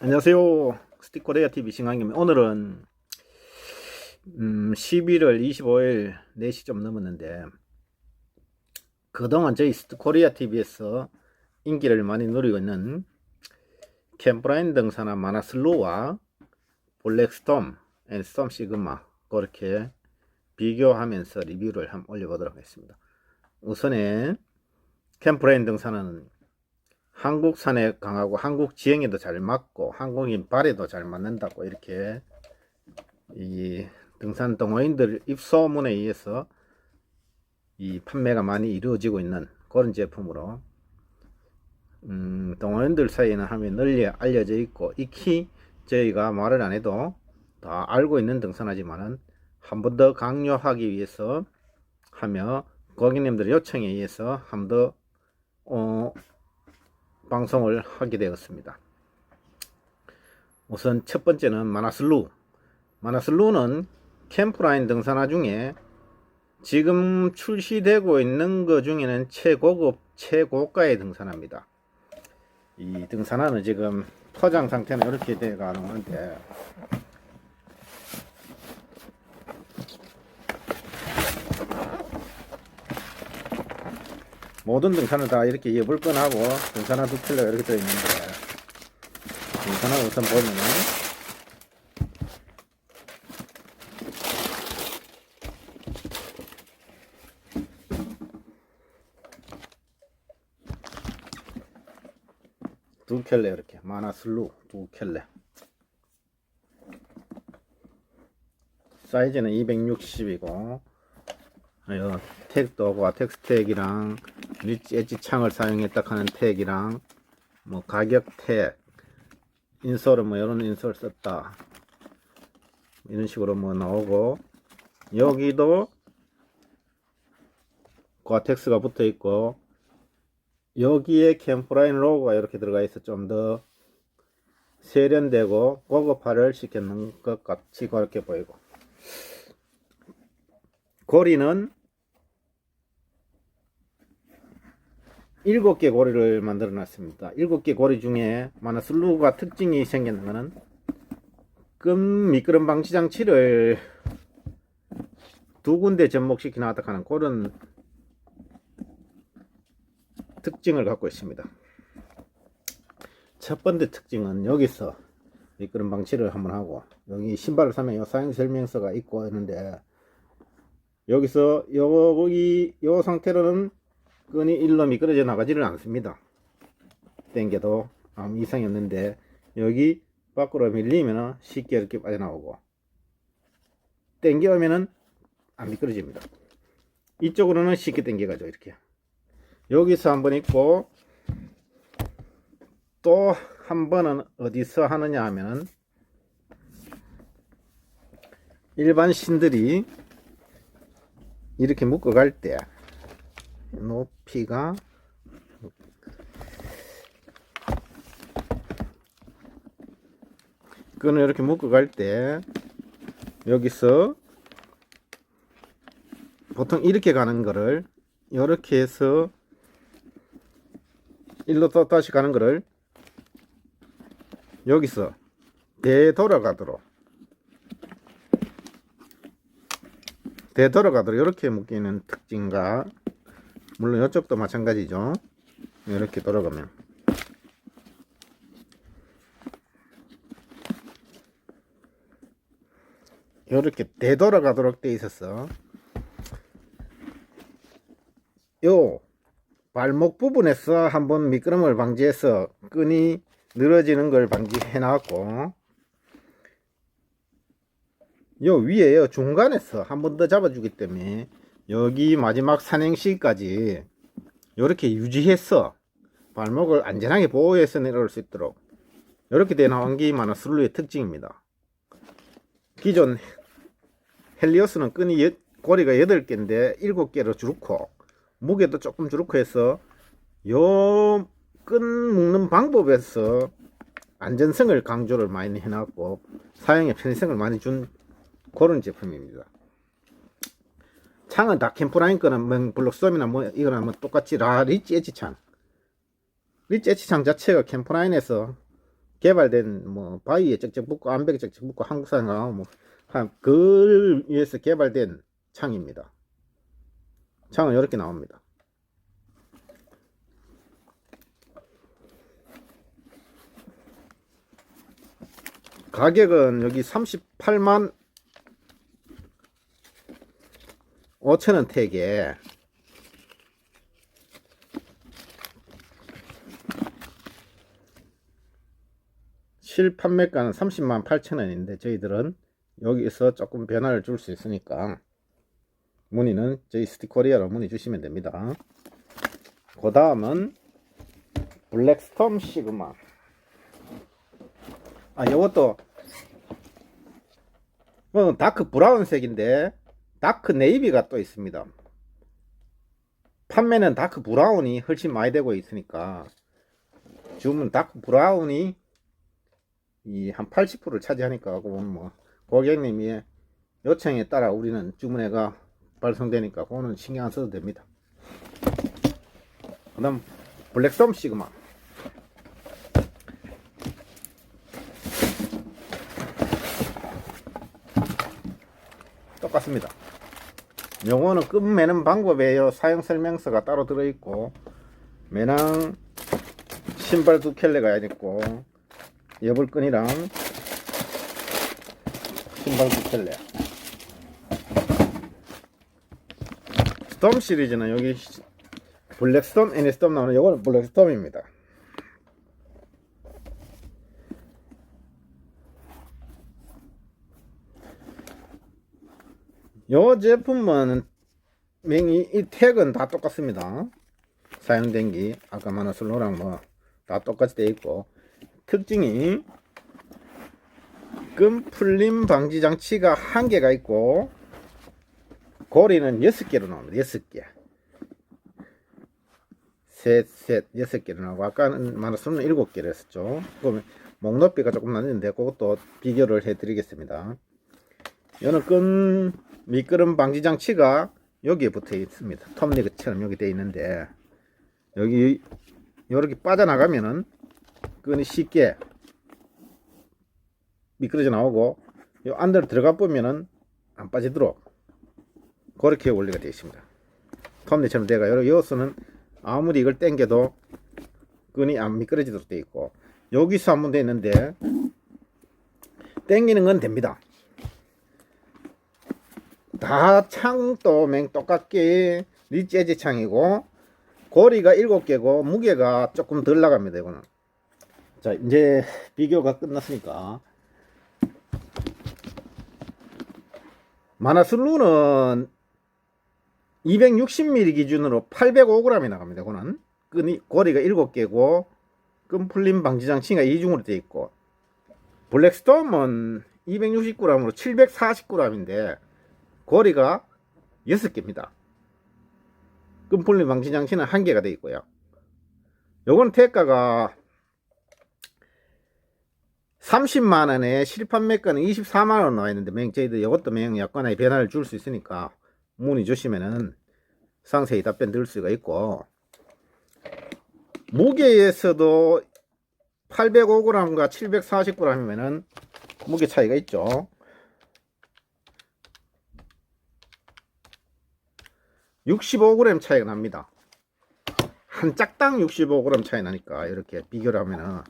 안녕하세요. 스티코레아 TV 신강입니다. 오늘은 음, 11월 25일 4시 좀 넘었는데 그동안 저희 스티코리아 TV에서 인기를 많이 누리고 있는 캠프라인 등산화 마나슬로와 블랙스톰 앤 스톰 시그마 그렇게 비교하면서 리뷰를 한번 올려보도록 하겠습니다. 우선에 캠프라인 등산화는 한국산에 강하고 한국 지형에도 잘 맞고 한국인 발에도 잘 맞는다고 이렇게 이 등산 동호인들 입소문에 의해서 이 판매가 많이 이루어지고 있는 그런 제품으로 음, 동호인들 사이에는 하면 널리 알려져 있고 익히 저희가 말을 안 해도 다 알고 있는 등산하지만은 한 번 더 강요하기 위해서 하며 고객님들 요청에 의해서 한번더 어, 방송을 하게 되었습니다. 우선 첫 번째는 마나슬루. 마나슬루는 캠프라인 등산화 중에 지금 출시되고 있는 것 중에는 최고급, 최고가의 등산화입니다. 이 등산화는 지금 포장 상태는 이렇게 되어 가는데 모든 등산을 다 이렇게 예불 끈하고 등산화 두 킬로가 이렇게 들어있는데 등산화 우선 보면은 두 켤레 이렇게 마나 슬루 두 켤레. 사이즈는 260이고 요 택도 하고 아텍스 택이랑 리치 엣지 창을 사용했다 하는 택이랑 뭐 가격 택 인솔은 뭐 이런 인솔 썼다. 이런 식으로 뭐 나오고 여기도 고아텍스가 붙어 있고 여기에 캠프라인 로고가 이렇게 들어가 있어. 좀 더 세련되고 고급화를 시켰는 것 같이 그렇게 보이고. 고리는 일곱 개 고리를 만들어 놨습니다. 일곱 개 고리 중에 마나슬루가 특징이 생기는 거는 끈 미끄럼 방지 장치를 두 군데 접목시켜 놨다 하는 그런 특징을 갖고 있습니다. 첫 번째 특징은 여기서 미끄럼 방치를 한번 하고 여기 신발을 사면 요 사용 설명서가 있고 있는데 여기서 여기 요 상태로는 끈이 일로 미끄러져 나가지를 않습니다. 당겨도 아무 이상이 없는데 여기 밖으로 밀리면 쉽게 이렇게 빠져나오고 당겨오면은 안 미끄러집니다. 이쪽으로는 쉽게 당겨가죠 이렇게 여기서 한 번 있고 또 한 번은 어디서 하느냐 하면은 일반 신들이 이렇게 묶어 갈 때 높 이가 끈을 이렇게 묶어 갈 때 여기서 보통 이렇게 가는 거를 이렇게 해서 일로 또 다시 가는 거를 여기서 되돌아가도록 되돌아가도록 이렇게 묶이는 특징과 물론 이쪽도 마찬가지죠. 이렇게 돌아가면. 이렇게 되돌아가도록 돼 있었어. 요 발목 부분에서 한번 미끄럼을 방지해서 끈이 늘어지는 걸 방지해 놨고 요 위에요. 중간에서 한 번 더 잡아주기 때문에 여기 마지막 산행시까지 이렇게 유지해서 발목을 안전하게 보호해서 내려올 수 있도록 이렇게 된 환기 마나슬루의 특징입니다. 기존 헬리오스는 끈이 여, 고리가 8개인데 7개로 줄고 무게도 조금 줄고 해서 요 끈 묶는 방법에서 안전성을 강조를 많이 해놨고 사용의 편의성을 많이 준 그런 제품입니다. 창은 다 캠프라인 거는 뭐 블록썸이나 뭐 이거나 뭐 똑같이 라 리치 엣지 창 리치 엣지 창 자체가 캠프라인에서 개발된 뭐 바위에 쩍쩍 붙고 암벽에 쩍쩍 붙고 한국산하고 뭐한그 위해서 개발된 창입니다. 창은 이렇게 나옵니다. 가격은 여기 38만 5천원 택에 실판매가는 30만 8천원인데 저희들은 여기서 조금 변화를 줄 수 있으니까 문의는 저희 스티코리아로 문의 주시면 됩니다. 그 다음은 블랙스톰 시그마 아 요것도 뭐 다크 브라운색인데 다크 네이비가 또 있습니다. 판매는 다크 브라운이 훨씬 많이 되고 있으니까 주문 다크 브라운이 이 한 80%를 차지하니까 그건 뭐 고객님이 요청에 따라 우리는 주문해가 발송되니까 그거는 신경 안 써도 됩니다. 그 다음 블랙썸 시그마 똑같습니다. 요거는 끈 매는 방법에요. 사용 설명서가 따로 들어있고 매낭 신발 두 켤레가 있고 여벌끈이랑 신발 두 켤레 스톰 시리즈는 여기 블랙 스톰, 애니 스톰 나오는 요거는 블랙 스톰입니다. 요 제품은 맹이 이 택은 다 똑같습니다. 사용된 게 아까 마나슬로랑 뭐 다 똑같이 돼 있고 특징이 끈 풀림 방지 장치가 한 개가 있고 고리는 여섯 개로 나옵니다. 여섯 개. 셋, 셋, 여섯 개로 나오고 아까는 마나슬로는 일곱 개를 했었죠. 그러면 목 높이가 조금 나뉘는데 그것도 비교를 해드리겠습니다. 이거는 끈 미끄럼 방지 장치가 여기에 붙어 있습니다. 톱니그처럼 여기 되어 있는데 여기 이렇게 빠져나가면은 끈이 쉽게 미끄러져 나오고 요 안으로 들어가 보면은 안 빠지도록 그렇게 원리가 되어 있습니다. 톱니처럼 돼가 요 요소는 아무리 이걸 당겨도 끈이 안 미끄러지도록 되어 있고 여기서 한번 되어 있는데 당기는 건 됩니다. 다 창도 맹 똑같게 리재지 창이고 고리가 일곱 개고 무게가 조금 덜 나갑니다 이거는. 자 이제 비교가 끝났으니까. 마나슬루는 260mm 기준으로 805g이 나갑니다 이거는. 끈이 고리가 일곱 개고 끈 풀림 방지 장치가 이중으로 되어 있고. 블랙스톰은 260g으로 740g인데 고리가 6개입니다. 끈풀림 방지 장치는 한 개가 되어 있고요. 요건 대가가 30만원에 실판 매가는 24만원 나와 있는데 맹 저희들 이것도 맹 약간의 변화를 줄 수 있으니까 문의 주시면은 상세히 답변 드릴 수가 있고 무게에서도 805g과 740g이면은 무게 차이가 있죠. 65g 차이가 납니다. 한 짝당 65g 차이 나니까 이렇게 비교를 하면은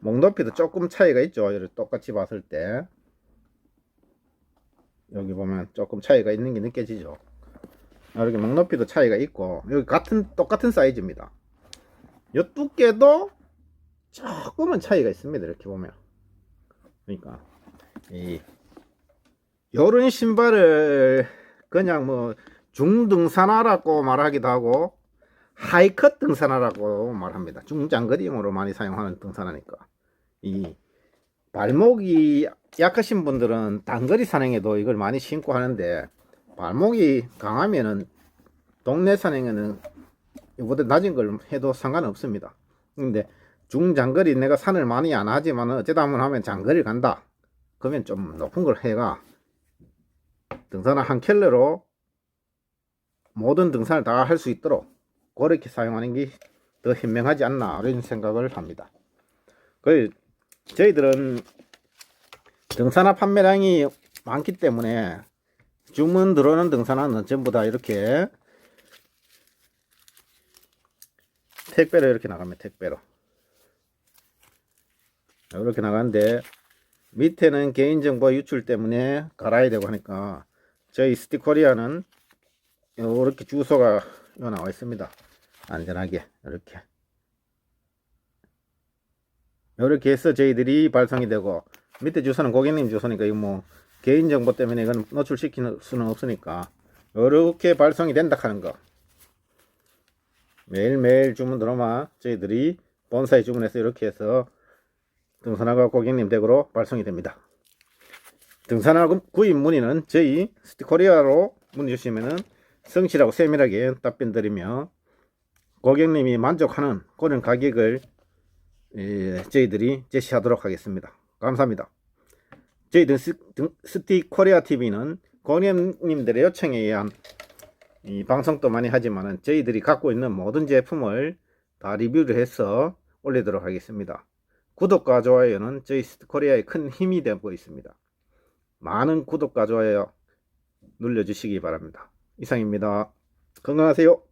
목 높이도 조금 차이가 있죠. 이렇게 똑같이 봤을 때 여기 보면 조금 차이가 있는 게 느껴지죠. 이렇게 목 높이도 차이가 있고 여기 같은 똑같은 사이즈입니다. 이 두께도 조금은 차이가 있습니다. 이렇게 보면 그러니까 이 요런 신발을 그냥 뭐 중등산화라고 말하기도 하고 하이컷 등산화라고 말합니다. 중장거리용으로 많이 사용하는 등산화니까 이 발목이 약하신 분들은 단거리 산행에도 이걸 많이 신고 하는데 발목이 강하면은 동네 산행에는 이보다 낮은 걸 해도 상관없습니다. 근데 중장거리 내가 산을 많이 안 하지만 어쩌다 한번 하면 장거리 간다. 그러면 좀 높은 걸 해가 등산화 한 켤레로 모든 등산을 다 할 수 있도록 그렇게 사용하는 게 더 현명하지 않나 이런 생각을 합니다. 그 저희들은 등산화 판매량이 많기 때문에 주문 들어오는 등산화는 전부 다 이렇게 택배로 이렇게 나갑니다. 택배로. 이렇게 나가는데 밑에는 개인정보 유출 때문에 갈아야 되고 하니까 저희 스티커리아는 이렇게 주소가 요 나와 있습니다. 안전하게 이렇게 이렇게 해서 저희들이 발송이 되고 밑에 주소는 고객님 주소니까 이거 뭐 개인정보 때문에 이건 노출시킬 수는 없으니까 이렇게 발송이 된다 하는 거 매일매일 주문 들어오면 저희들이 본사에 주문해서 이렇게 해서 등산화가 고객님 댁으로 발송이 됩니다. 등산화 구- 구입 문의는 저희 스티코리아로 문의 주시면은 성실하고 세밀하게 답변 드리며 고객님이 만족하는 그런 가격을 예, 저희들이 제시하도록 하겠습니다. 감사합니다. 저희 등 스- 등- 스티코리아 TV는 고객님들의 요청에 의한 이 방송도 많이 하지만은 저희들이 갖고 있는 모든 제품을 다 리뷰를 해서 올리도록 하겠습니다. 구독과 좋아요는 저희 스티코리아의 큰 힘이 되고 있습니다. 많은 구독과 좋아요 눌러주시기 바랍니다. 이상입니다. 건강하세요.